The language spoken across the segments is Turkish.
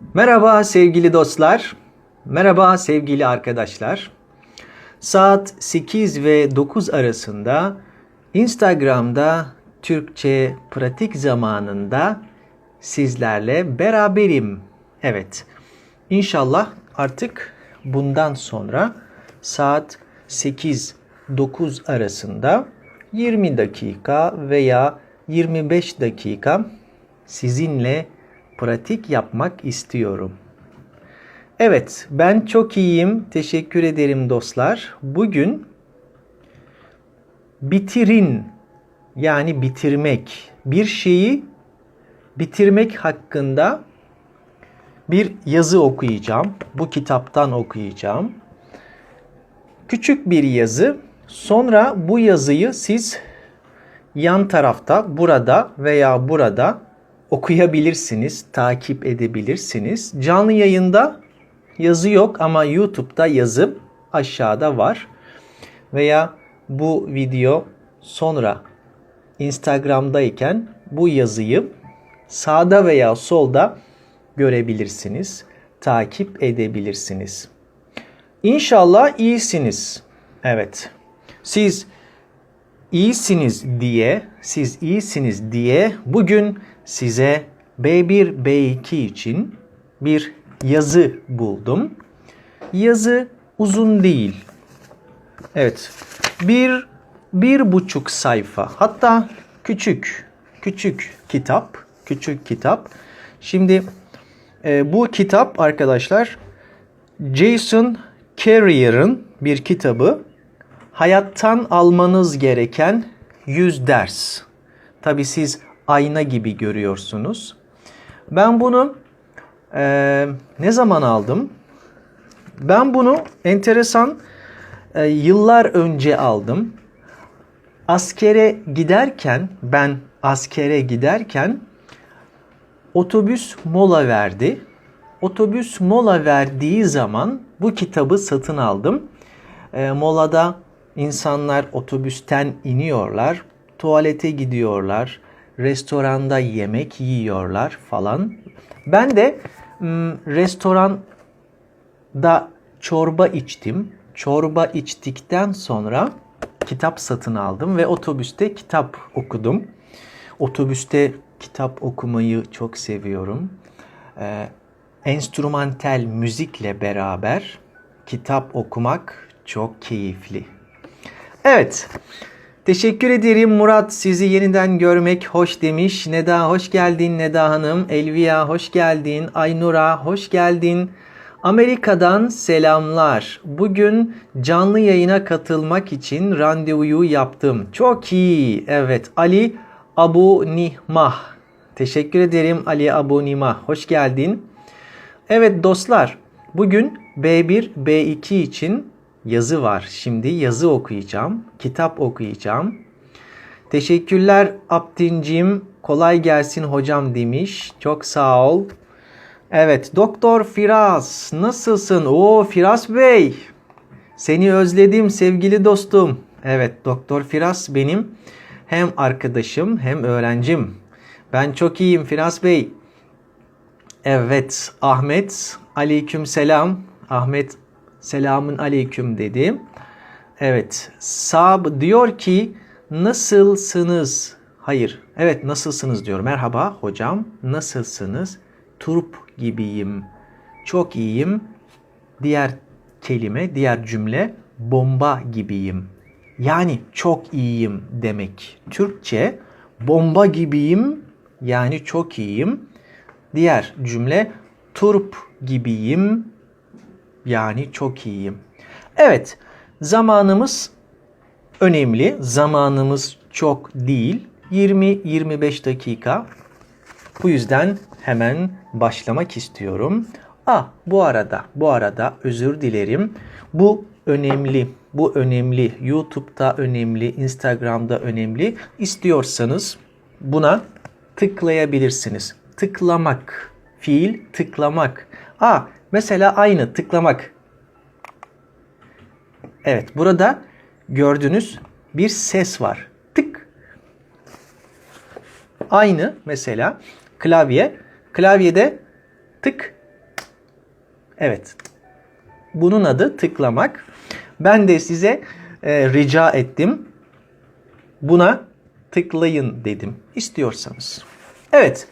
Merhaba sevgili dostlar. Merhaba sevgili arkadaşlar. Saat 8 ve 9 arasında Instagram'da Türkçe pratik zamanında sizlerle beraberim. Evet. İnşallah artık bundan sonra saat 8 9 arasında 20 dakika veya 25 dakika sizinle pratik yapmak istiyorum. Evet, ben çok iyiyim. Teşekkür ederim dostlar. Bugün bitirin yani bitirmek, bir şeyi bitirmek hakkında bir yazı okuyacağım. Bu kitaptan okuyacağım. Küçük bir yazı. Sonra bu yazıyı siz yan tarafta, burada veya burada okuyabilirsiniz, takip edebilirsiniz. Canlı yayında yazı yok ama YouTube'da yazı aşağıda var. Veya bu video sonra Instagram'dayken bu yazıyı sağda veya solda görebilirsiniz, takip edebilirsiniz. İnşallah iyisiniz. Evet. Siz iyisiniz diye, siz iyisiniz diye bugün size B1, B2 için bir yazı buldum. Yazı uzun değil. Evet. Bir, bir buçuk sayfa. Hatta küçük, küçük kitap. Küçük kitap. Şimdi e, bu kitap arkadaşlar Jason Carrier'ın bir kitabı. Hayattan almanız gereken 100 ders. Tabi siz ayna gibi görüyorsunuz. Ben bunu e, ne zaman aldım? Ben bunu enteresan e, yıllar önce aldım. Askere giderken, ben askere giderken otobüs mola verdi. Otobüs mola verdiği zaman bu kitabı satın aldım. E, molada insanlar otobüsten iniyorlar, tuvalete gidiyorlar, restoranda yemek yiyorlar falan. Ben de restoranda çorba içtim. Çorba içtikten sonra kitap satın aldım ve otobüste kitap okudum. Otobüste kitap okumayı çok seviyorum. Ee, enstrümantal müzikle beraber kitap okumak çok keyifli. Evet. Teşekkür ederim Murat. Sizi yeniden görmek hoş demiş. Neda hoş geldin Neda Hanım. Elvia hoş geldin. Aynura hoş geldin. Amerika'dan selamlar. Bugün canlı yayına katılmak için randevuyu yaptım. Çok iyi. Evet Ali Abu Nihmah. Teşekkür ederim Ali Abu Nihmah. Hoş geldin. Evet dostlar bugün B1 B2 için yazı var. Şimdi yazı okuyacağım. Kitap okuyacağım. Teşekkürler Abdincim. Kolay gelsin hocam demiş. Çok sağ ol. Evet Doktor Firas nasılsın? Oo Firas Bey. Seni özledim sevgili dostum. Evet Doktor Firas benim hem arkadaşım hem öğrencim. Ben çok iyiyim Firas Bey. Evet Ahmet aleyküm selam. Ahmet Selamun aleyküm dedi. Evet. Sab diyor ki nasılsınız? Hayır. Evet nasılsınız diyor. Merhaba hocam. Nasılsınız? Turp gibiyim. Çok iyiyim. Diğer kelime, diğer cümle bomba gibiyim. Yani çok iyiyim demek. Türkçe bomba gibiyim yani çok iyiyim. Diğer cümle turp gibiyim yani çok iyiyim. Evet, zamanımız önemli. Zamanımız çok değil. 20-25 dakika. Bu yüzden hemen başlamak istiyorum. Ah, bu arada, bu arada özür dilerim. Bu önemli. Bu önemli. YouTube'da önemli, Instagram'da önemli. İstiyorsanız buna tıklayabilirsiniz. Tıklamak. Fiil tıklamak. Ah, Mesela aynı tıklamak. Evet burada gördüğünüz bir ses var. Tık. Aynı mesela klavye. Klavyede tık Evet. Bunun adı tıklamak. Ben de size e, rica ettim. Buna tıklayın dedim. İstiyorsanız. Evet.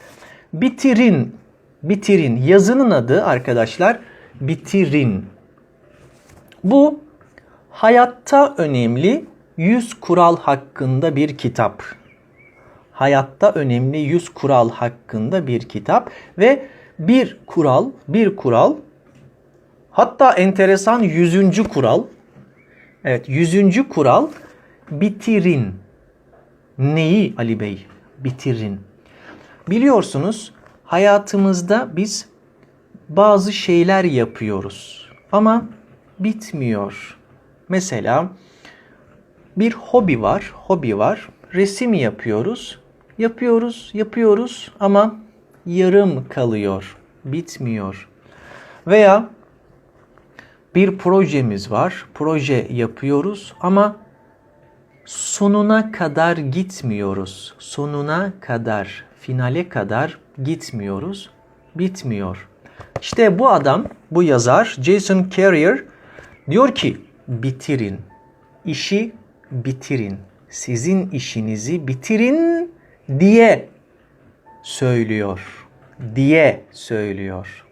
Bitirin. Bitirin. Yazının adı arkadaşlar bitirin. Bu hayatta önemli 100 kural hakkında bir kitap. Hayatta önemli 100 kural hakkında bir kitap ve bir kural, bir kural hatta enteresan 100. kural. Evet, 100. kural bitirin. Neyi Ali Bey? Bitirin. Biliyorsunuz hayatımızda biz bazı şeyler yapıyoruz ama bitmiyor. Mesela bir hobi var, hobi var. Resim yapıyoruz. Yapıyoruz, yapıyoruz ama yarım kalıyor, bitmiyor. Veya bir projemiz var. Proje yapıyoruz ama sonuna kadar gitmiyoruz. Sonuna kadar, finale kadar gitmiyoruz. Bitmiyor. İşte bu adam, bu yazar Jason Carrier diyor ki bitirin. İşi bitirin. Sizin işinizi bitirin diye söylüyor. Diye söylüyor.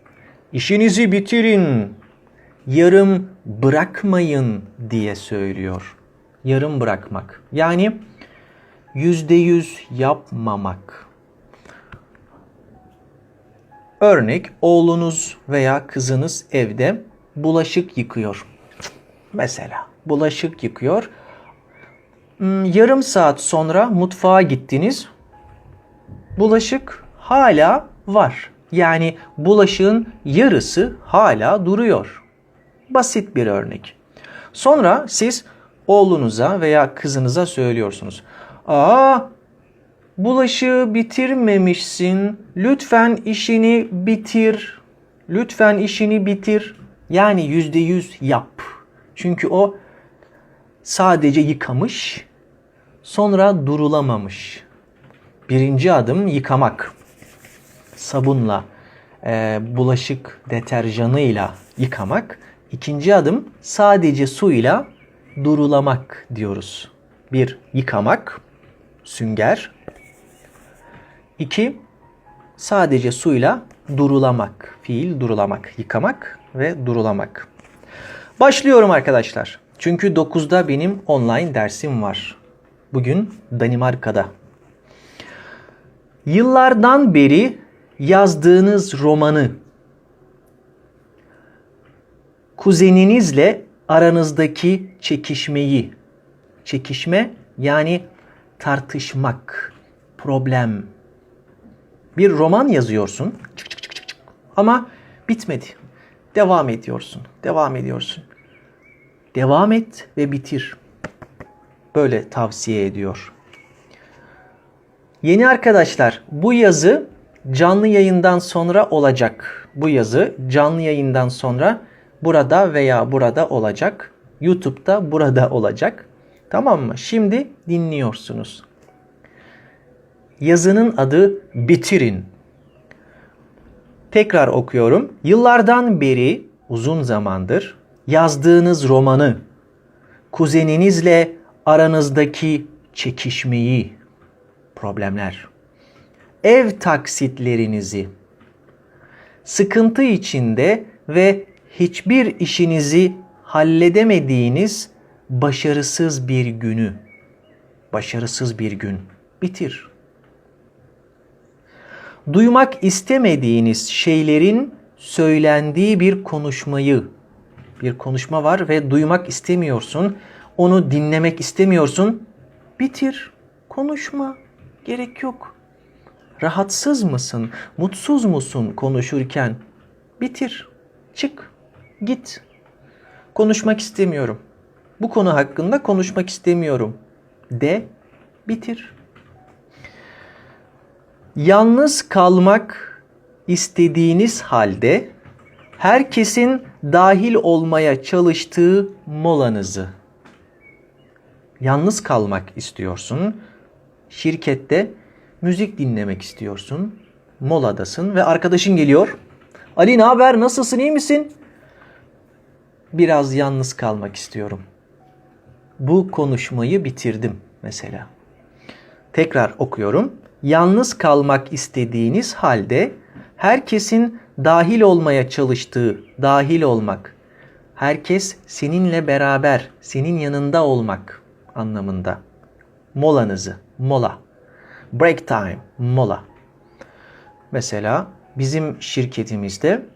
İşinizi bitirin. Yarım bırakmayın diye söylüyor. Yarım bırakmak. Yani yüzde yüz yapmamak. Örnek oğlunuz veya kızınız evde bulaşık yıkıyor. Mesela bulaşık yıkıyor. Hmm, Yarım saat sonra mutfağa gittiniz. Bulaşık hala var. Yani bulaşığın yarısı hala duruyor. Basit bir örnek. Sonra siz oğlunuza veya kızınıza söylüyorsunuz. Aa bulaşığı bitirmemişsin. Lütfen işini bitir. Lütfen işini bitir. Yani yüzde yüz yap. Çünkü o sadece yıkamış, sonra durulamamış. Birinci adım yıkamak. Sabunla, e, bulaşık deterjanıyla yıkamak. İkinci adım sadece suyla durulamak diyoruz. Bir, yıkamak, sünger. İki, sadece suyla durulamak. Fiil durulamak, yıkamak ve durulamak. Başlıyorum arkadaşlar. Çünkü 9'da benim online dersim var. Bugün Danimarka'da. Yıllardan beri yazdığınız romanı kuzeninizle aranızdaki çekişmeyi, çekişme yani tartışmak, problem. Bir roman yazıyorsun çık çık çık çık çık. ama bitmedi. Devam ediyorsun, devam ediyorsun. Devam et ve bitir. Böyle tavsiye ediyor. Yeni arkadaşlar bu yazı canlı yayından sonra olacak. Bu yazı canlı yayından sonra burada veya burada olacak. YouTube'da burada olacak. Tamam mı? Şimdi dinliyorsunuz. Yazının adı Bitirin. Tekrar okuyorum. Yıllardan beri uzun zamandır yazdığınız romanı, kuzeninizle aranızdaki çekişmeyi, problemler, ev taksitlerinizi, sıkıntı içinde ve hiçbir işinizi halledemediğiniz başarısız bir günü, başarısız bir gün bitir. Duymak istemediğiniz şeylerin söylendiği bir konuşmayı, bir konuşma var ve duymak istemiyorsun, onu dinlemek istemiyorsun. Bitir, konuşma, gerek yok. Rahatsız mısın, mutsuz musun konuşurken? Bitir, çık, git. Konuşmak istemiyorum. Bu konu hakkında konuşmak istemiyorum. De, bitir. Yalnız kalmak istediğiniz halde herkesin dahil olmaya çalıştığı molanızı. Yalnız kalmak istiyorsun. Şirkette müzik dinlemek istiyorsun. Moladasın ve arkadaşın geliyor. Ali ne haber? Nasılsın? iyi misin? biraz yalnız kalmak istiyorum. Bu konuşmayı bitirdim mesela. Tekrar okuyorum. Yalnız kalmak istediğiniz halde herkesin dahil olmaya çalıştığı, dahil olmak, herkes seninle beraber, senin yanında olmak anlamında. Molanızı, mola. Break time, mola. Mesela bizim şirketimizde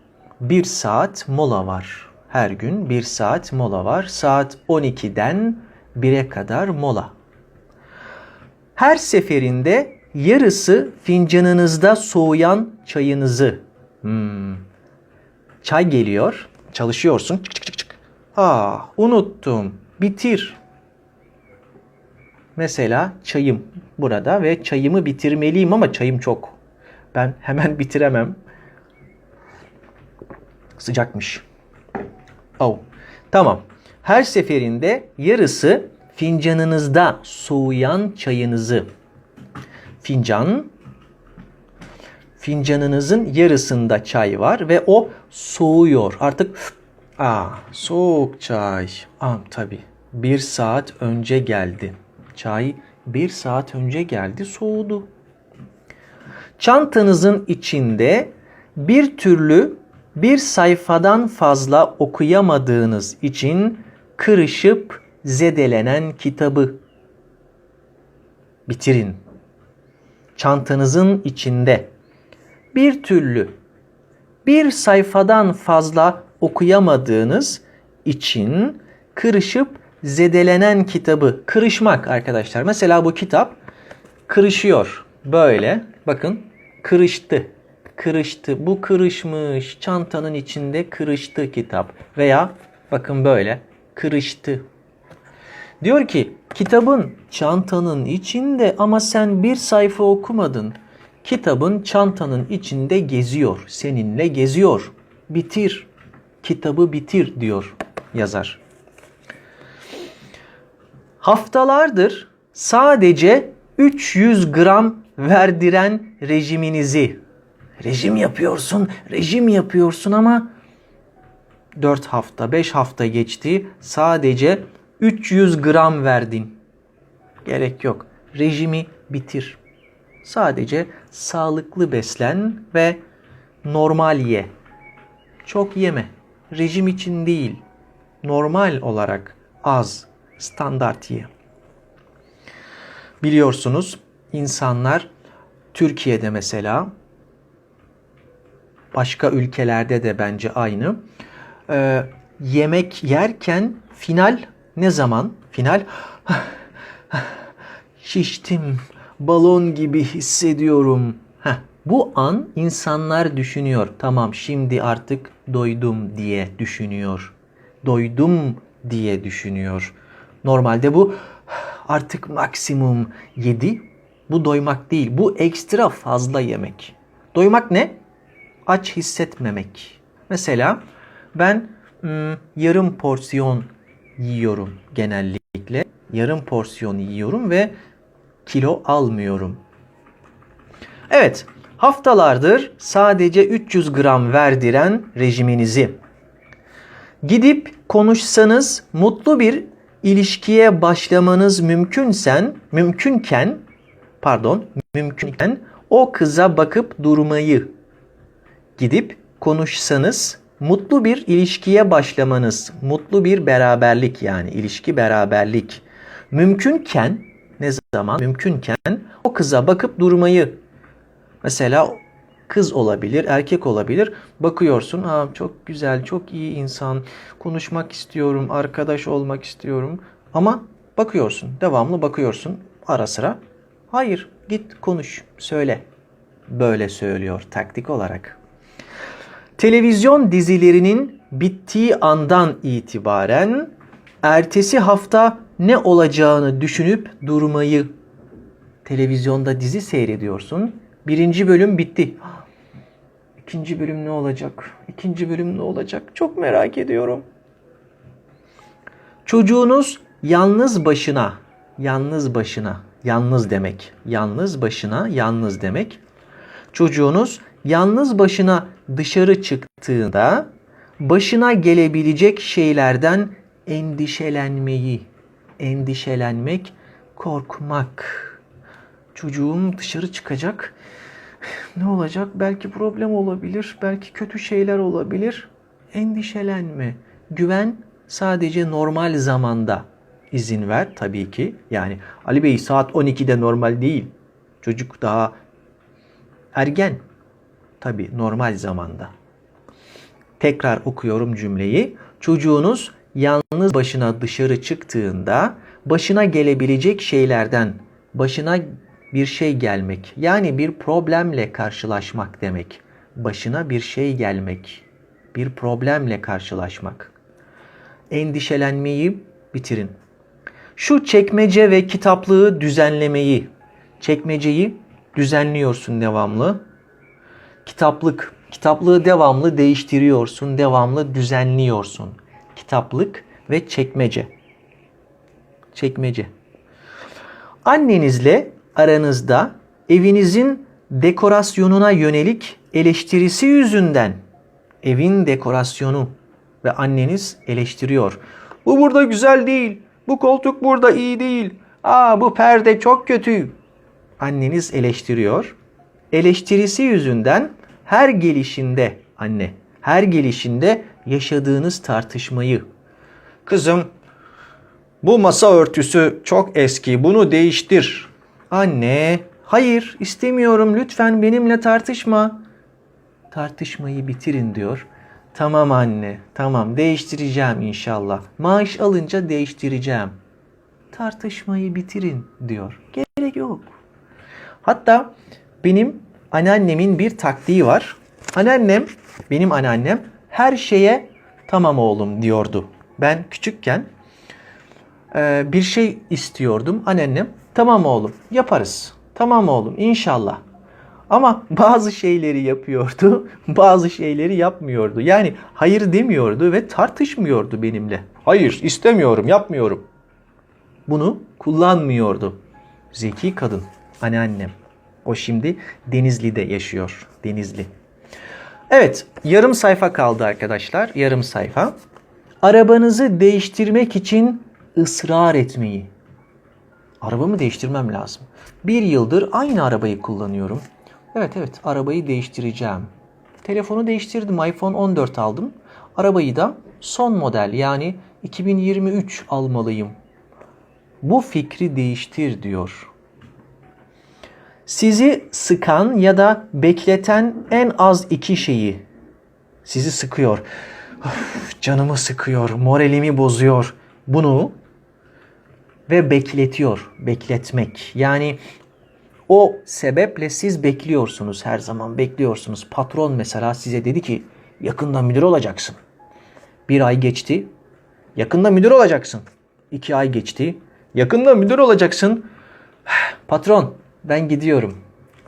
bir saat mola var. Her gün bir saat mola var. Saat 12'den 1'e kadar mola. Her seferinde yarısı fincanınızda soğuyan çayınızı. Hmm. Çay geliyor. Çalışıyorsun. Çık çık çık çık. Aa, unuttum. Bitir. Mesela çayım burada ve çayımı bitirmeliyim ama çayım çok. Ben hemen bitiremem. Sıcakmış. Oh. Tamam. Her seferinde yarısı fincanınızda soğuyan çayınızı. Fincan fincanınızın yarısında çay var ve o soğuyor. Artık aa soğuk çay. Aa tabi bir saat önce geldi. Çay bir saat önce geldi soğudu. Çantanızın içinde bir türlü bir sayfadan fazla okuyamadığınız için kırışıp zedelenen kitabı bitirin. Çantanızın içinde bir türlü bir sayfadan fazla okuyamadığınız için kırışıp zedelenen kitabı kırışmak arkadaşlar. Mesela bu kitap kırışıyor. Böyle bakın kırıştı. Kırıştı. Bu kırışmış. Çantanın içinde kırıştı kitap. Veya bakın böyle kırıştı. Diyor ki kitabın çantanın içinde ama sen bir sayfa okumadın. Kitabın çantanın içinde geziyor. Seninle geziyor. Bitir. Kitabı bitir diyor yazar. Haftalardır sadece 300 gram verdiren rejiminizi rejim yapıyorsun, rejim yapıyorsun ama 4 hafta, 5 hafta geçti. Sadece 300 gram verdin. Gerek yok. Rejimi bitir. Sadece sağlıklı beslen ve normal ye. Çok yeme. Rejim için değil. Normal olarak az, standart ye. Biliyorsunuz insanlar Türkiye'de mesela başka ülkelerde de bence aynı. Ee, yemek yerken final ne zaman? Final şiştim, balon gibi hissediyorum. Heh, bu an insanlar düşünüyor. Tamam şimdi artık doydum diye düşünüyor. Doydum diye düşünüyor. Normalde bu artık maksimum yedi. Bu doymak değil. Bu ekstra fazla yemek. Doymak ne? Aç hissetmemek. Mesela ben ım, yarım porsiyon yiyorum genellikle. Yarım porsiyon yiyorum ve kilo almıyorum. Evet, haftalardır sadece 300 gram verdiren rejiminizi gidip konuşsanız mutlu bir ilişkiye başlamanız mümkünsen, mümkünken, pardon, mümkünken o kıza bakıp durmayı gidip konuşsanız mutlu bir ilişkiye başlamanız, mutlu bir beraberlik yani ilişki beraberlik mümkünken ne zaman mümkünken o kıza bakıp durmayı mesela kız olabilir, erkek olabilir. Bakıyorsun, ha çok güzel, çok iyi insan, konuşmak istiyorum, arkadaş olmak istiyorum. Ama bakıyorsun, devamlı bakıyorsun ara sıra. Hayır, git konuş, söyle. Böyle söylüyor taktik olarak. Televizyon dizilerinin bittiği andan itibaren ertesi hafta ne olacağını düşünüp durmayı televizyonda dizi seyrediyorsun. Birinci bölüm bitti. İkinci bölüm ne olacak? İkinci bölüm ne olacak? Çok merak ediyorum. Çocuğunuz yalnız başına, yalnız başına, yalnız demek, yalnız başına, yalnız demek. Çocuğunuz yalnız başına dışarı çıktığında başına gelebilecek şeylerden endişelenmeyi, endişelenmek, korkmak. Çocuğum dışarı çıkacak. Ne olacak? Belki problem olabilir, belki kötü şeyler olabilir. Endişelenme. Güven sadece normal zamanda izin ver tabii ki. Yani Ali Bey saat 12'de normal değil. Çocuk daha ergen. Tabii normal zamanda. Tekrar okuyorum cümleyi. Çocuğunuz yalnız başına dışarı çıktığında başına gelebilecek şeylerden başına bir şey gelmek yani bir problemle karşılaşmak demek. Başına bir şey gelmek, bir problemle karşılaşmak. Endişelenmeyi bitirin. Şu çekmece ve kitaplığı düzenlemeyi, çekmeceyi düzenliyorsun devamlı. Kitaplık, kitaplığı devamlı değiştiriyorsun, devamlı düzenliyorsun. Kitaplık ve çekmece. Çekmece. Annenizle aranızda evinizin dekorasyonuna yönelik eleştirisi yüzünden evin dekorasyonu ve anneniz eleştiriyor. Bu burada güzel değil. Bu koltuk burada iyi değil. Aa bu perde çok kötü. Anneniz eleştiriyor. Eleştirisi yüzünden her gelişinde anne, her gelişinde yaşadığınız tartışmayı. Kızım bu masa örtüsü çok eski. Bunu değiştir. Anne, hayır istemiyorum. Lütfen benimle tartışma. Tartışmayı bitirin diyor. Tamam anne, tamam değiştireceğim inşallah. Maaş alınca değiştireceğim. Tartışmayı bitirin diyor. Gerek yok. Hatta benim anneannemin bir taktiği var. Anneannem, benim anneannem her şeye tamam oğlum diyordu. Ben küçükken e, bir şey istiyordum. Anneannem tamam oğlum yaparız. Tamam oğlum inşallah. Ama bazı şeyleri yapıyordu, bazı şeyleri yapmıyordu. Yani hayır demiyordu ve tartışmıyordu benimle. Hayır istemiyorum, yapmıyorum. Bunu kullanmıyordu. Zeki kadın, anneannem. O şimdi Denizli'de yaşıyor. Denizli. Evet, yarım sayfa kaldı arkadaşlar. Yarım sayfa. Arabanızı değiştirmek için ısrar etmeyi. Arabamı değiştirmem lazım. Bir yıldır aynı arabayı kullanıyorum. Evet evet arabayı değiştireceğim. Telefonu değiştirdim. iPhone 14 aldım. Arabayı da son model yani 2023 almalıyım. Bu fikri değiştir diyor. Sizi sıkan ya da bekleten en az iki şeyi sizi sıkıyor. Of, canımı sıkıyor, moralimi bozuyor. Bunu ve bekletiyor. Bekletmek. Yani o sebeple siz bekliyorsunuz her zaman bekliyorsunuz. Patron mesela size dedi ki yakında müdür olacaksın. Bir ay geçti. Yakında müdür olacaksın. İki ay geçti. Yakında müdür olacaksın. Patron ben gidiyorum.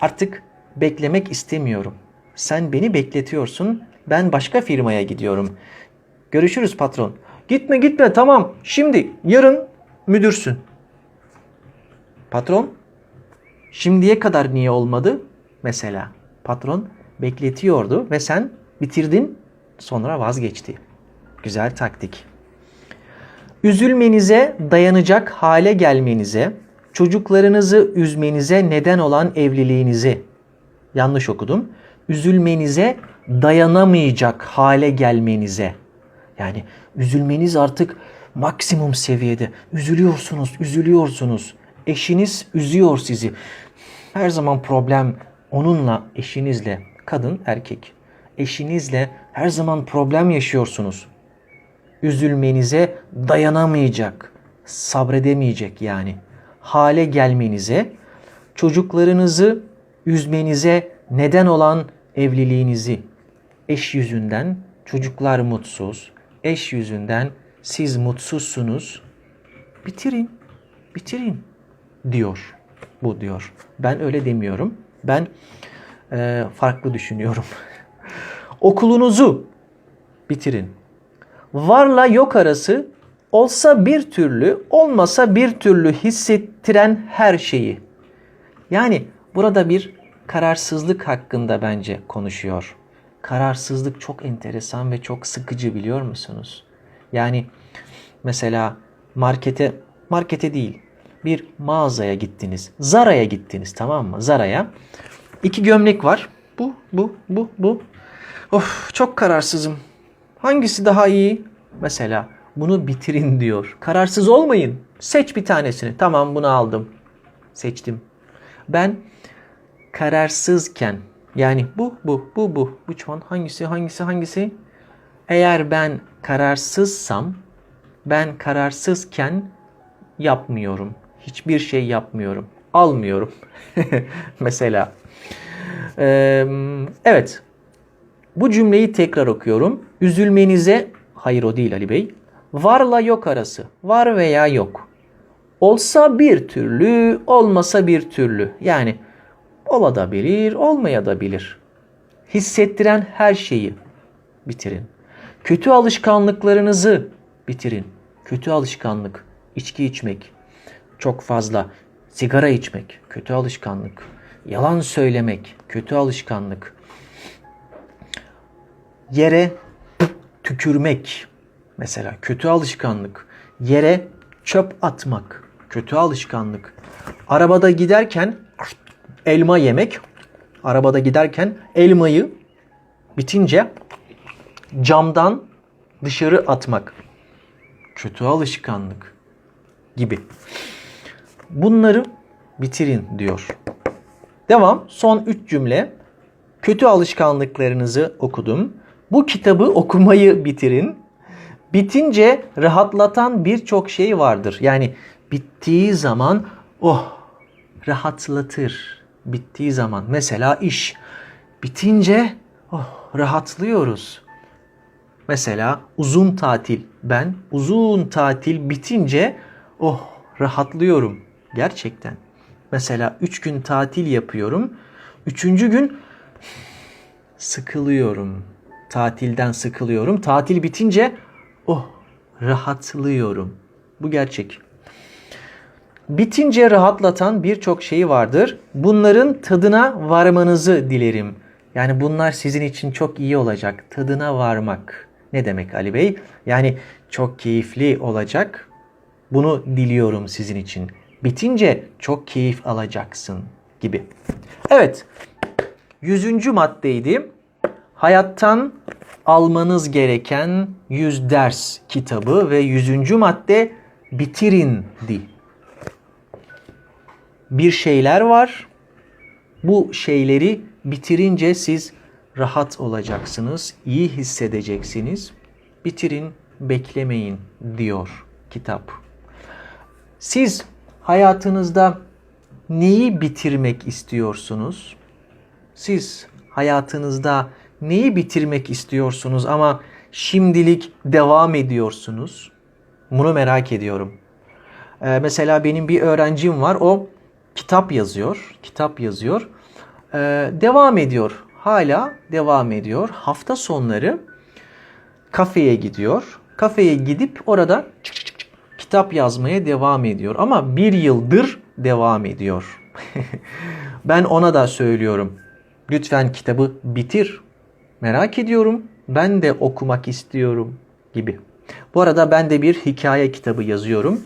Artık beklemek istemiyorum. Sen beni bekletiyorsun. Ben başka firmaya gidiyorum. Görüşürüz patron. Gitme gitme tamam. Şimdi yarın müdürsün. Patron şimdiye kadar niye olmadı? Mesela patron bekletiyordu ve sen bitirdin sonra vazgeçti. Güzel taktik. Üzülmenize dayanacak hale gelmenize, çocuklarınızı üzmenize neden olan evliliğinizi yanlış okudum. Üzülmenize dayanamayacak hale gelmenize. Yani üzülmeniz artık maksimum seviyede. Üzülüyorsunuz, üzülüyorsunuz. Eşiniz üzüyor sizi. Her zaman problem onunla, eşinizle, kadın, erkek. Eşinizle her zaman problem yaşıyorsunuz. Üzülmenize dayanamayacak, sabredemeyecek yani. Hale gelmenize, çocuklarınızı üzmenize neden olan evliliğinizi, eş yüzünden çocuklar mutsuz, eş yüzünden siz mutsuzsunuz. Bitirin, bitirin diyor. Bu diyor. Ben öyle demiyorum. Ben e, farklı düşünüyorum. Okulunuzu bitirin. Varla yok arası olsa bir türlü, olmasa bir türlü hissettiren her şeyi. Yani burada bir kararsızlık hakkında bence konuşuyor. kararsızlık çok enteresan ve çok sıkıcı biliyor musunuz? Yani mesela markete markete değil bir mağazaya gittiniz. Zara'ya gittiniz tamam mı? Zara'ya. İki gömlek var. Bu, bu, bu, bu. Of çok kararsızım. Hangisi daha iyi? Mesela bunu bitirin diyor. Kararsız olmayın. Seç bir tanesini. Tamam bunu aldım. Seçtim. Ben kararsızken yani bu bu bu bu which one hangisi hangisi hangisi eğer ben kararsızsam ben kararsızken yapmıyorum. Hiçbir şey yapmıyorum. Almıyorum. Mesela. Ee, evet. Bu cümleyi tekrar okuyorum. Üzülmenize, hayır o değil Ali Bey. Varla yok arası. Var veya yok. Olsa bir türlü, olmasa bir türlü. Yani olabilir, olmayabilir. Hissettiren her şeyi bitirin. Kötü alışkanlıklarınızı bitirin. Kötü alışkanlık, içki içmek, çok fazla sigara içmek, kötü alışkanlık. Yalan söylemek, kötü alışkanlık. Yere tükürmek, mesela kötü alışkanlık. Yere çöp atmak, kötü alışkanlık. Arabada giderken elma yemek, arabada giderken elmayı bitince camdan dışarı atmak. Kötü alışkanlık gibi. Bunları bitirin diyor. Devam. Son 3 cümle. Kötü alışkanlıklarınızı okudum. Bu kitabı okumayı bitirin. Bitince rahatlatan birçok şey vardır. Yani bittiği zaman oh rahatlatır. Bittiği zaman mesela iş bitince oh rahatlıyoruz. Mesela uzun tatil. Ben uzun tatil bitince oh rahatlıyorum. Gerçekten. Mesela 3 gün tatil yapıyorum. Üçüncü gün sıkılıyorum. Tatilden sıkılıyorum. Tatil bitince oh rahatlıyorum. Bu gerçek. Bitince rahatlatan birçok şey vardır. Bunların tadına varmanızı dilerim. Yani bunlar sizin için çok iyi olacak. Tadına varmak. Ne demek Ali Bey? Yani çok keyifli olacak. Bunu diliyorum sizin için. Bitince çok keyif alacaksın gibi. Evet. Yüzüncü maddeydi. Hayattan almanız gereken 100 ders kitabı ve yüzüncü madde bitirindi. Bir şeyler var. Bu şeyleri bitirince siz rahat olacaksınız, iyi hissedeceksiniz. Bitirin, beklemeyin diyor kitap. Siz hayatınızda neyi bitirmek istiyorsunuz? Siz hayatınızda neyi bitirmek istiyorsunuz ama şimdilik devam ediyorsunuz? Bunu merak ediyorum. Ee, mesela benim bir öğrencim var. O kitap yazıyor. Kitap yazıyor. Ee, devam ediyor. Hala devam ediyor. Hafta sonları kafeye gidiyor. Kafeye gidip orada çık çık çık kitap yazmaya devam ediyor. Ama bir yıldır devam ediyor. ben ona da söylüyorum. Lütfen kitabı bitir. Merak ediyorum. Ben de okumak istiyorum gibi. Bu arada ben de bir hikaye kitabı yazıyorum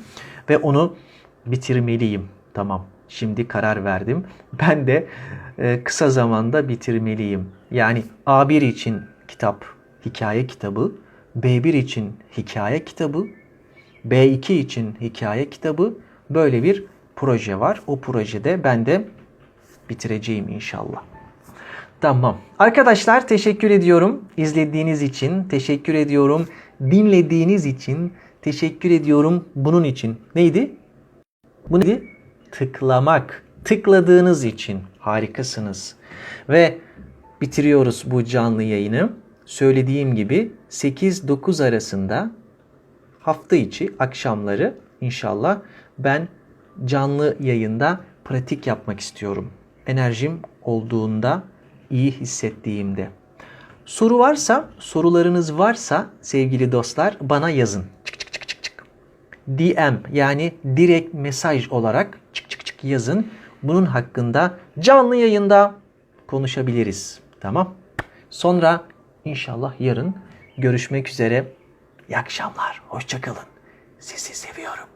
ve onu bitirmeliyim. Tamam. Şimdi karar verdim. Ben de e, kısa zamanda bitirmeliyim. Yani A1 için kitap, hikaye kitabı, B1 için hikaye kitabı, B2 için hikaye kitabı böyle bir proje var. O projede ben de bitireceğim inşallah. Tamam. Arkadaşlar teşekkür ediyorum izlediğiniz için. Teşekkür ediyorum dinlediğiniz için. Teşekkür ediyorum bunun için. Neydi? Bu neydi? Tıklamak. Tıkladığınız için harikasınız. Ve bitiriyoruz bu canlı yayını. Söylediğim gibi 8-9 arasında hafta içi akşamları inşallah ben canlı yayında pratik yapmak istiyorum. Enerjim olduğunda, iyi hissettiğimde. Soru varsa, sorularınız varsa sevgili dostlar bana yazın. Çık çık çık çık çık. DM yani direkt mesaj olarak çık çık çık yazın. Bunun hakkında canlı yayında konuşabiliriz. Tamam? Sonra inşallah yarın görüşmek üzere. İyi akşamlar. Hoşçakalın. Sizi seviyorum.